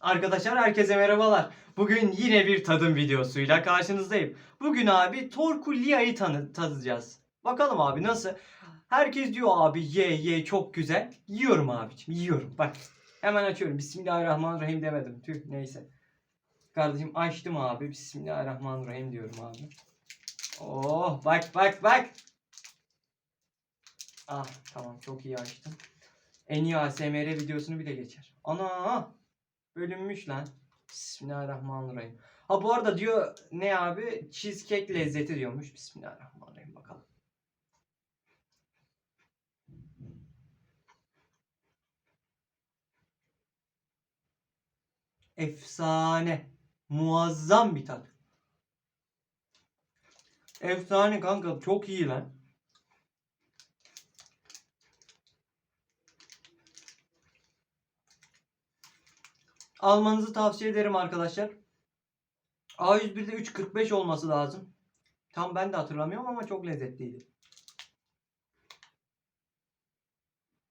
Arkadaşlar herkese merhabalar. Bugün yine bir tadım videosuyla karşınızdayım. Bugün abi Torkullia'yı tanı tadacağız. Bakalım abi nasıl? Herkes diyor abi ye ye çok güzel. Yiyorum abicim yiyorum. Bak hemen açıyorum. Bismillahirrahmanirrahim demedim. Tüh neyse. Kardeşim açtım abi. Bismillahirrahmanirrahim diyorum abi. Oh bak bak bak. Ah tamam çok iyi açtım. En iyi ASMR videosunu bile geçer. Ana bölünmüş lan. Bismillahirrahmanirrahim. Ha bu arada diyor ne abi? Cheesecake lezzeti diyormuş. Bismillahirrahmanirrahim bakalım. Efsane. Muazzam bir tat. Efsane kanka çok iyi lan. Almanızı tavsiye ederim arkadaşlar. A101'de 3.45 olması lazım. Tam ben de hatırlamıyorum ama çok lezzetliydi.